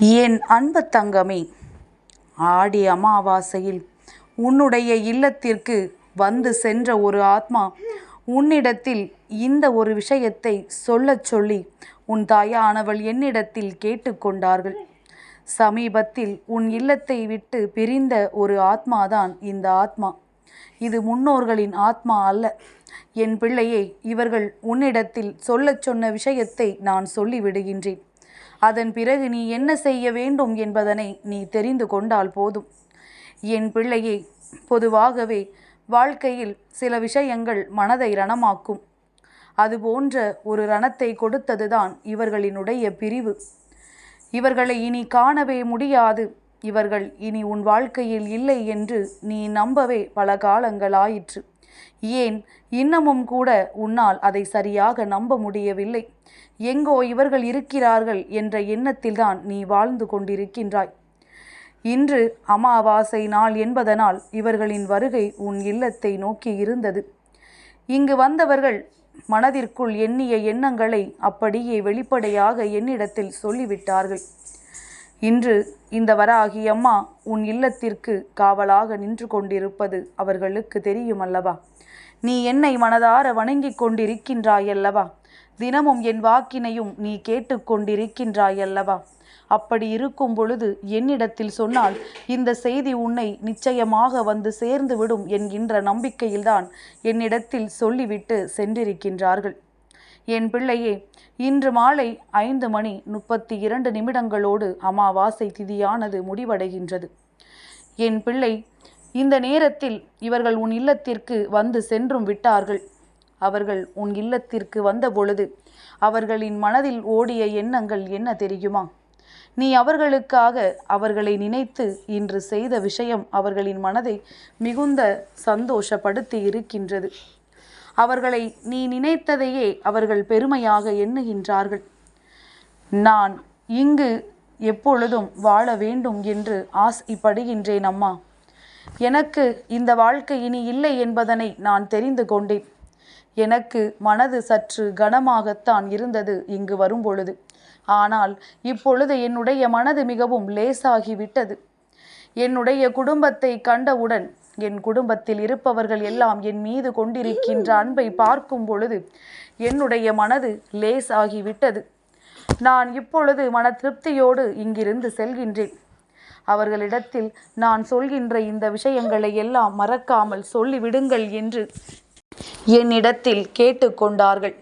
என் அன்பு தங்கமே ஆடி அமாவாசையில் உன்னுடைய இல்லத்திற்கு வந்து சென்ற ஒரு ஆத்மா உன்னிடத்தில் இந்த ஒரு விஷயத்தை சொல்லச் சொல்லி உன் தாயானவள் என்னிடத்தில் கேட்டுக்கொண்டார்கள் சமீபத்தில் உன் இல்லத்தை விட்டு பிரிந்த ஒரு ஆத்மாதான் இந்த ஆத்மா. இது முன்னோர்களின் ஆத்மா அல்ல. என் பிள்ளையை இவர்கள் உன்னிடத்தில் சொல்லச் சொன்ன விஷயத்தை நான் சொல்லிவிடுகின்றேன். அதன் பிறகு நீ என்ன செய்ய வேண்டும் என்பதனை நீ தெரிந்து கொண்டால் போதும். என் பிள்ளையே பொதுவாகவே வாழ்க்கையில் சில விஷயங்கள் மனதை ரணமாக்கும். அதுபோன்ற ஒரு ரணத்தை கொடுத்ததுதான் இவர்களினுடைய பிரிவு. இவர்களை இனி காணவே முடியாது. இவர்கள் இனி உன் வாழ்க்கையில் இல்லை என்று நீ நம்பவே பல காலங்களாயிற்று. ஏன் இன்னமும் கூட உன்னால் அதை சரியாக நம்ப முடியவில்லை? எங்கோ இவர்கள் இருக்கிறார்கள் என்ற எண்ணத்தில்தான் நீ வாழ்ந்து கொண்டிருக்கின்றாய். இன்று அமாவாசை நாள் என்பதனால் இவர்களின் வருகை உன் இல்லத்தை நோக்கி இருந்தது. இங்கு வந்தவர்கள் மனதிற்குள் எண்ணிய எண்ணங்களை அப்படியே வெளிப்படையாக என்னிடத்தில் சொல்லிவிட்டார்கள். இன்று இந்த வராகி அம்மா உன் இல்லத்திற்கு காவலாக நின்று கொண்டிருப்பது அவர்களுக்கு தெரியும் அல்லவா? நீ என்னை மனதார வணங்கிக் கொண்டிருக்கின்றாயல்லவா? தினமும் என் வாக்கினையும் நீ கேட்டுக்கொண்டிருக்கின்றாயல்லவா அப்படி இருக்கும் பொழுது என்னிடத்தில் சொன்னால் இந்த செய்தி உன்னை நிச்சயமாக வந்து சேர்ந்து விடும் என்கின்ற நம்பிக்கையில்தான் என்னிடத்தில் சொல்லிவிட்டு சென்றிருக்கின்றார்கள். என் பிள்ளையே இன்று மாலை ஐந்து மணி முப்பத்தி இரண்டு நிமிடங்களோடு அமாவாசை திதியானது முடிவடைகின்றது. என் பிள்ளை இந்த நேரத்தில் இவர்கள் உன் இல்லத்திற்கு வந்து சென்றும் விட்டார்கள். அவர்கள் உன் இல்லத்திற்கு வந்த பொழுது அவர்களின் மனதில் ஓடிய எண்ணங்கள் என்ன தெரியுமா? நீ அவர்களுக்காக அவர்களை நினைத்து இன்று செய்த விஷயம் அவர்களின் மனதை மிகுந்த சந்தோஷப்படுத்தி இருக்கின்றது. அவர்களை நீ நினைத்ததையே அவர்கள் பெருமையாக எண்ணுகின்றார்கள். நான் இங்கு எப்பொழுதும் வாழ வேண்டும் என்று ஆசைப்படுகின்றேன் அம்மா. எனக்கு இந்த வாழ்க்கை இனி இல்லை என்பதனை நான் தெரிந்து கொண்டேன். எனக்கு மனது சற்று கனமாகத்தான் இருந்தது இங்கு வரும்பொழுது. ஆனால் இப்பொழுது என்னுடைய மனது மிகவும் லேசாகிவிட்டது. என்னுடைய குடும்பத்தை கண்டவுடன் என் குடும்பத்தில் இருப்பவர்கள் எல்லாம் என் மீது கொண்டிருக்கின்ற அன்பை பார்க்கும் பொழுது என்னுடைய மனது லேசாகிவிட்டது. நான் இப்பொழுது மன திருப்தியோடு இங்கிருந்து செல்கின்றேன். அவர்களிடத்தில் நான் சொல்கின்ற இந்த விஷயங்களை எல்லாம் மறக்காமல் சொல்லிவிடுங்கள் என்று என்னிடத்தில் கேட்டுக்கொண்டார்கள்.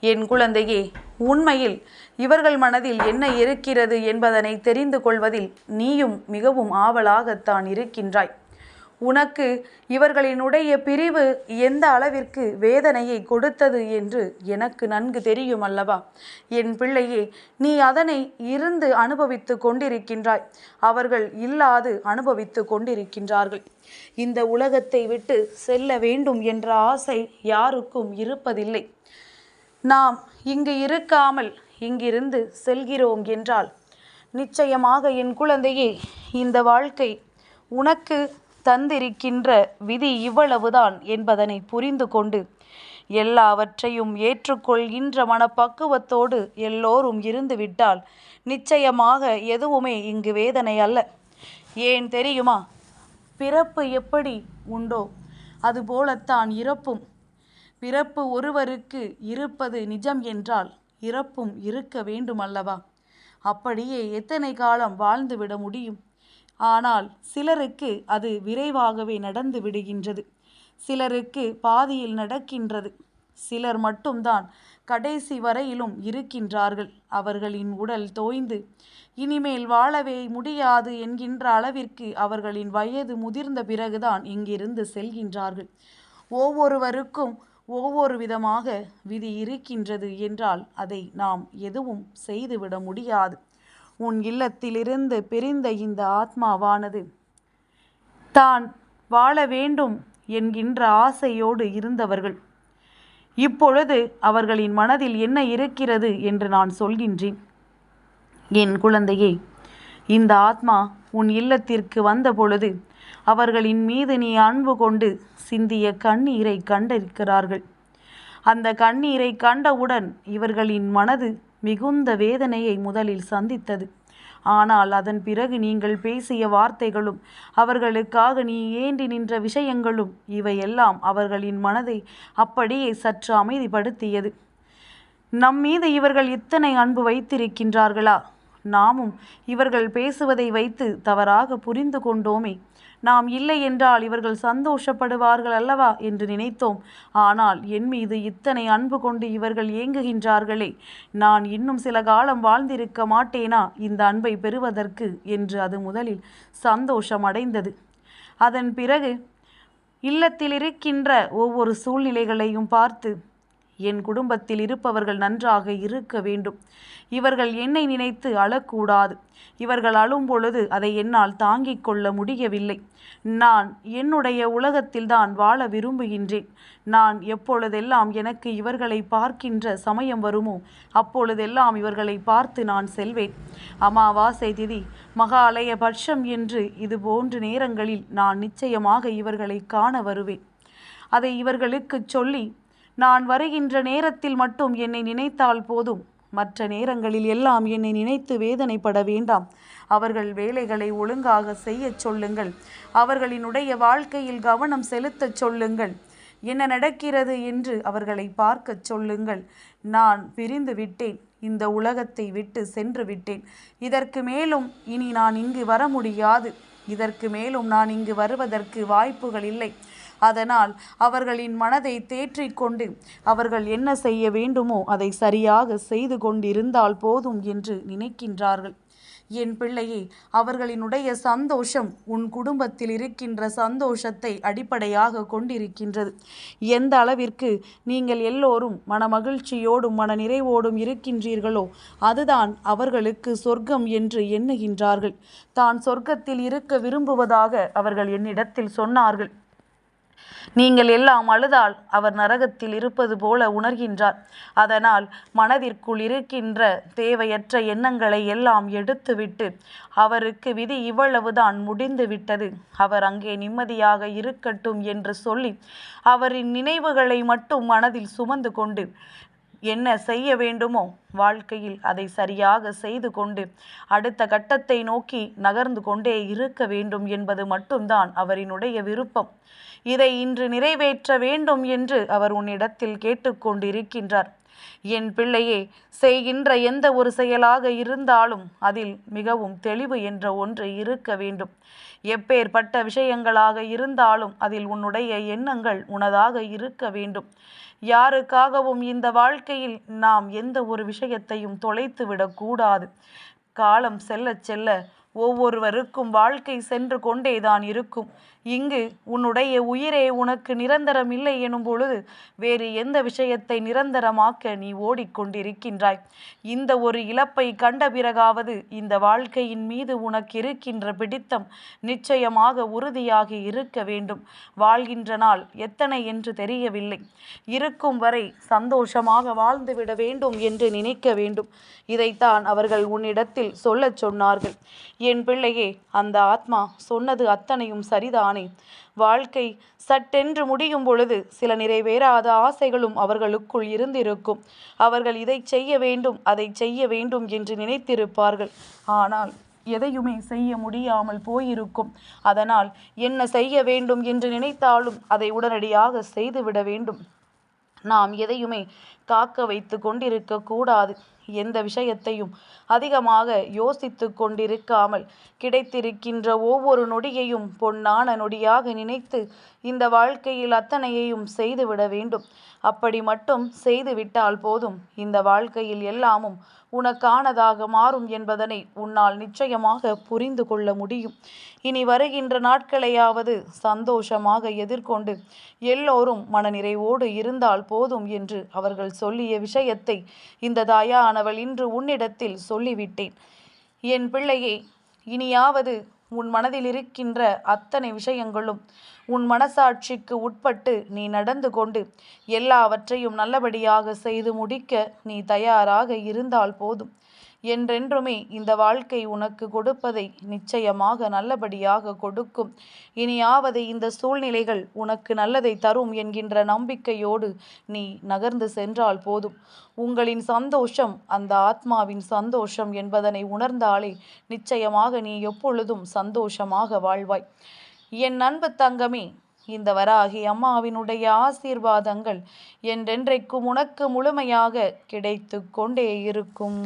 என் குழந்தையே உண்மையில் இவர்கள் மனதில் என்ன இருக்கிறது என்பதனை தெரிந்து கொள்வதில் நீயும் மிகவும் ஆவலாகத்தான் இருக்கின்றாய். உனக்கு இவர்களினுடைய பிரிவு எந்த அளவிற்கு வேதனையை கொடுத்தது என்று எனக்கு நன்கு தெரியும் அல்லவா என் பிள்ளையே நீ அதனை இருந்து அனுபவித்து கொண்டிருக்கின்றாய். அவர்கள் இல்லாது அனுபவித்து கொண்டிருக்கின்றார்கள். இந்த உலகத்தை விட்டு செல்ல வேண்டும் என்ற ஆசை யாருக்கும் இருப்பதில்லை. நாம் இங்கு இருக்காமல் இங்கிருந்து செல்கிறோம் என்றால் நிச்சயமாக என் குழந்தையே இந்த வாழ்க்கை உனக்கு தந்திருக்கின்ற விதி இவ்வளவுதான் என்பதனை புரிந்து கொண்டு எல்லாவற்றையும் ஏற்றுக்கொள்கின்ற மனப்பக்குவத்தோடு எல்லோரும் இருந்துவிட்டால் நிச்சயமாக எதுவுமே இங்கு வேதனை அல்ல. ஏன் தெரியுமா? பிறப்பு எப்படி உண்டோ அதுபோலத்தான் இறப்பும். பிறப்பு ஒருவருக்கு இருப்பது நிஜம் என்றால் இறப்பும் இருக்க வேண்டுமல்லவா? அப்படியே எத்தனை காலம் வாழ்ந்துவிட முடியும்? ஆனால் சிலருக்கு அது விரைவாகவே நடந்து விடுகின்றது. சிலருக்கு பாதியில் நடக்கின்றது. சிலர் மட்டும்தான் கடைசி வரையிலும் இருக்கின்றார்கள். அவர்களின் உடல் தோய்ந்து இனிமேல் வாழவே முடியாது என்கின்ற அளவிற்கு அவர்களின் வயது முதிர்ந்த பிறகுதான் இங்கிருந்து செல்கின்றார்கள். ஒவ்வொருவருக்கும் ஒவ்வொரு விதமாக விதி இருக்கின்றது என்றால் அதை நாம் எதுவும் செய்துவிட முடியாது. உன் இல்லத்திலிருந்து பிரிந்த இந்த ஆத்மாவானது. தான் வாழ வேண்டும் என்கின்ற ஆசையோடு இருந்தவர்கள். இப்பொழுது அவர்களின் மனதில் என்ன இருக்கிறது என்று நான் சொல்கின்றேன். என் குழந்தையே இந்த ஆத்மா உன் இல்லத்திற்கு வந்த பொழுது அவர்களின் மீது நீ அன்பு கொண்டு சிந்திய கண்ணீரை கண்டிருக்கிறார்கள். அந்த கண்ணீரை கண்டவுடன் இவர்களின் மனது மிகுந்த வேதனையை முதலில் சந்தித்தது. ஆனால் அதன் பிறகு நீங்கள் பேசிய வார்த்தைகளும் அவர்களுக்காக நீ ஏந்தி நின்ற விஷயங்களும் இவையெல்லாம் அவர்களின் மனதை அப்படியே சற்று அமைதிப்படுத்தியது. நம் மீது இவர்கள் இத்தனை அன்பு வைத்திருக்கின்றார்களா? நாமும் இவர்கள் பேசுவதை வைத்து தவறாக புரிந்து கொண்டோமே. நாம் இல்லை என்றால் இவர்கள் சந்தோஷப்படுவார்கள் அல்லவா என்று நினைத்தோம். ஆனால் என் மீது இத்தனை அன்பு கொண்டு இவர்கள் ஏங்குகின்றார்களே நான் இன்னும் சில காலம் வாழ்ந்திருக்க மாட்டேனா? இந்த அன்பை பெறுவதற்கு என்று அது முதலில் சந்தோஷம் அடைந்தது அதன் பிறகு இல்லத்தில் இருக்கின்ற ஒவ்வொரு சூழ்நிலைகளையும் பார்த்து என் குடும்பத்தில் இருப்பவர்கள் நன்றாக இருக்க வேண்டும். இவர்கள் என்னை நினைத்து அழக்கூடாது. இவர்கள் அழும் பொழுது அதை என்னால் தாங்கிக் கொள்ள முடியவில்லை. நான் என்னுடைய உலகத்தில்தான் வாழ விரும்புகின்றேன். நான் எப்பொழுதெல்லாம் எனக்கு இவர்களை பார்க்கின்ற சமயம் வருமோ அப்பொழுதெல்லாம் இவர்களை பார்த்து நான் செல்வேன். அமாவாசை திதி மகாலய பட்சம் என்று இது போன்ற நேரங்களில் நான் நிச்சயமாக இவர்களை காண வருவேன். அதை இவர்களுக்கு சொல்லி நான் வருகின்ற நேரத்தில் மட்டும் என்னை நினைத்தால் போதும். மற்ற நேரங்களில் எல்லாம் என்னை நினைத்து வேதனைப்பட வேண்டாம். அவர்கள் வேலைகளை ஒழுங்காக செய்யச் சொல்லுங்கள். அவர்களினுடைய வாழ்க்கையில் கவனம் செலுத்தச் சொல்லுங்கள். என்ன நடக்கிறது என்று அவர்களை பார்க்கச் சொல்லுங்கள். நான் பிரிந்து விட்டேன். இந்த உலகத்தை விட்டு சென்று விட்டேன். இதற்கு மேலும் இனி நான் இங்கு வர முடியாது. இதற்கு மேலும் நான் இங்கு வருவதற்கு வாய்ப்புகள் இல்லை. அதனால் அவர்களின் மனதை தேற்றிக்கொண்டு அவர்கள் என்ன செய்ய வேண்டுமோ அதை சரியாக செய்து கொண்டிருந்தால் போதும் என்று நினைக்கின்றார்கள். என் பிள்ளையே அவர்களினுடைய சந்தோஷம் உன் குடும்பத்தில் இருக்கின்ற சந்தோஷத்தை அடிப்படையாக கொண்டிருக்கின்றது. எந்த அளவிற்கு நீங்கள் எல்லோரும் மனமகிழ்ச்சியோடும் மன நிறைவோடும் இருக்கின்றீர்களோ அதுதான் அவர்களுக்கு சொர்க்கம் என்று எண்ணுகின்றார்கள். தான் சொர்க்கத்தில் இருக்க விரும்புவதாக அவர்கள் என்னிடத்தில் சொன்னார்கள். நீங்கள் எல்லாம் அழுதால் அவர் நரகத்தில் இருப்பது போல உணர்கின்றார். அதனால் மனதிற்குள் இருக்கின்ற தேவையற்ற எண்ணங்களை எல்லாம் எடுத்துவிட்டு அவருக்கு விதி இவ்வளவுதான் முடிந்து விட்டது அவர் அங்கே நிம்மதியாக இருக்கட்டும் என்று சொல்லி அவரின் நினைவுகளை மட்டும் மனதில் சுமந்து கொண்டு என்ன செய்ய வேண்டுமோ வாழ்க்கையில் அதை சரியாக செய்து கொண்டு அடுத்த கட்டத்தை நோக்கி நகர்ந்து கொண்டே இருக்க வேண்டும் என்பது மட்டும்தான் அவரினுடைய விருப்பம். இதை இன்று நிறைவேற்ற வேண்டும் என்று அவர் உன்னிடத்தில் கேட்டுக்கொண்டிருக்கின்றார். என் பிள்ளையே செய்கின்ற எந்த ஒரு செயலாக இருந்தாலும் அதில் மிகவும் தெளிவு என்ற ஒன்று இருக்க வேண்டும். எப்பேற்பட்ட விஷயங்களாக இருந்தாலும் அதில் உன்னுடைய எண்ணங்கள் உனதாக இருக்க வேண்டும். யாருக்காகவும் இந்த வாழ்க்கையில் நாம் எந்த ஒரு விஷயத்தையும் தொலைத்து விடக்கூடாது காலம் செல்ல செல்ல ஒவ்வொருவருக்கும் வாழ்க்கை சென்று கொண்டேதான் இருக்கும். இங்கு உன்னுடைய உயிரே உனக்கு நிரந்தரம் இல்லை எனும் பொழுது வேறு எந்த விஷயத்தை நிரந்தரமாக்க நீ ஓடிக்கொண்டிருக்கின்றாய். இந்த ஒரு இழப்பை கண்ட பிறகாவது இந்த வாழ்க்கையின் மீது உனக்கு இருக்கின்ற பிடித்தம் நிச்சயமாக உறுதியாகி இருக்க வேண்டும். வாழ்கின்ற நாள் எத்தனை என்று தெரியவில்லை. இருக்கும் வரை சந்தோஷமாக வாழ்ந்துவிட வேண்டும் என்று நினைக்க வேண்டும். இதைத்தான் அவர்கள் உன்னிடத்தில் சொல்லச் சொன்னார்கள். என் பிள்ளையே அந்த ஆத்மா சொன்னது அத்தனையும் சரிதானே? வாழ்க்கை சட்டென்று முடியும் பொழுது சில நிறைவேறாத ஆசைகளும் அவர்களுக்குள் இருந்திருக்கும். அவர்கள் இதை செய்ய வேண்டும் அதை செய்ய வேண்டும் என்று நினைத்திருப்பார்கள். ஆனால் எதையுமே செய்ய முடியாமல் போயிருக்கும். அதனால் என்ன செய்ய வேண்டும் என்று நினைத்தாலும் அதை உடனடியாக செய்துவிட வேண்டும். நாம் எதையுமே காக்க வைத்து கொண்டிருக்க கூடாது. எந்த விஷயத்தையும் அதிகமாக யோசித்து கொண்டிருக்காமல் கிடைத்திருக்கின்ற ஒவ்வொரு நொடியையும் பொன்னான நொடியாக நினைத்து இந்த வாழ்க்கையில் அத்தனையையும் செய்துவிட வேண்டும். அப்படி மட்டும் செய்துவிட்டால் போதும். இந்த வாழ்க்கையில் எல்லாமும் உனக்கானதாக மாறும் என்பதனை உன்னால் நிச்சயமாக புரிந்து கொள்ள முடியும். இனி வருகின்ற நாட்களையாவது சந்தோஷமாக எதிர்கொண்டு எல்லோரும் மனநிறைவோடு இருந்தால் போதும் என்று அவர்கள் சொல்லிய விஷயத்தை இந்த தாயானவள் இன்று உன்னிடத்தில் சொல்லிவிட்டேன். என் பிள்ளையே இனியாவது உன் மனதில் இருக்கின்ற அத்தனை விஷயங்களும் உன் மனசாட்சிக்கு உட்பட்டு நீ நடந்து கொண்டு எல்லாவற்றையும் நல்லபடியாக செய்து முடிக்க நீ தயாராக இருந்தால் போதும். என்றென்றுமே இந்த வாழ்க்கை உனக்கு கொடுப்பதை நிச்சயமாக நல்லபடியாக கொடுக்கும். இனியாவது இந்த சூழ்நிலைகள் உனக்கு நல்லதை தரும் என்கின்ற நம்பிக்கையோடு நீ நகர்ந்து சென்றால் போதும். உங்களின் சந்தோஷம் அந்த ஆத்மாவின் சந்தோஷம் என்பதனை உணர்ந்தாலே நிச்சயமாக நீ எப்பொழுதும் சந்தோஷமாக வாழ்வாய். என் அன்பு தங்கமே இந்த வராகி அம்மாவினுடைய ஆசீர்வாதங்கள் என்றென்றைக்கும் உனக்கு முழுமையாக கிடைத்து கொண்டே இருக்கும்.